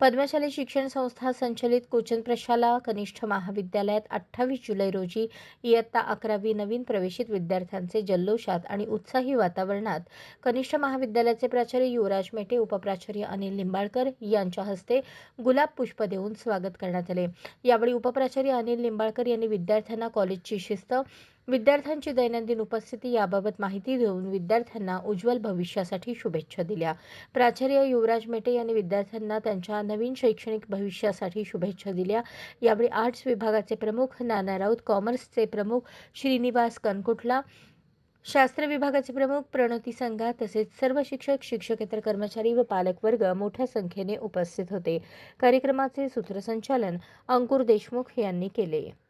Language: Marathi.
पद्मशाली शिक्षण संस्था संचलित कोचन प्रशाला कनिष्ठ महाविद्यालयात अठ्ठावीस जुलै रोजी इयत्ता अकरावी नवीन प्रवेशित विद्यार्थ्यांचे जल्लोषात आणि उत्साही वातावरणात कनिष्ठ महाविद्यालयाचे प्राचार्य युवराज मेटे उपप्राचार्य अनिल लिंबाळकर यांच्या हस्ते गुलाब पुष्प देऊन स्वागत करण्यात आले. यावेळी उपप्राचार्य अनिल लिंबाळकर यांनी विद्यार्थ्यांना कॉलेजची शिस्त विद्यार्थ्यांची दैनंदिन उपस्थिती याबाबत माहिती देऊन विद्यार्थ्यांना उज्ज्वल भविष्यासाठी शुभेच्छा दिल्या. प्राचार्य युवराज मेटे यांनी विद्यार्थ्यांना त्यांच्या नवीन शैक्षणिक भविष्यासाठी शुभेच्छा दिल्या. यावेळी आर्ट्स विभागाचे प्रमुख नाना राऊत कॉमर्सचे प्रमुख श्रीनिवास कनकुटला शास्त्र विभागाचे प्रमुख प्रणती संघा तसेच सर्व शिक्षक शिक्षकेतर कर्मचारी व पालकवर्ग मोठ्या संख्येने उपस्थित होते. कार्यक्रमाचे सूत्रसंचालन अंकुर देशमुख यांनी केले.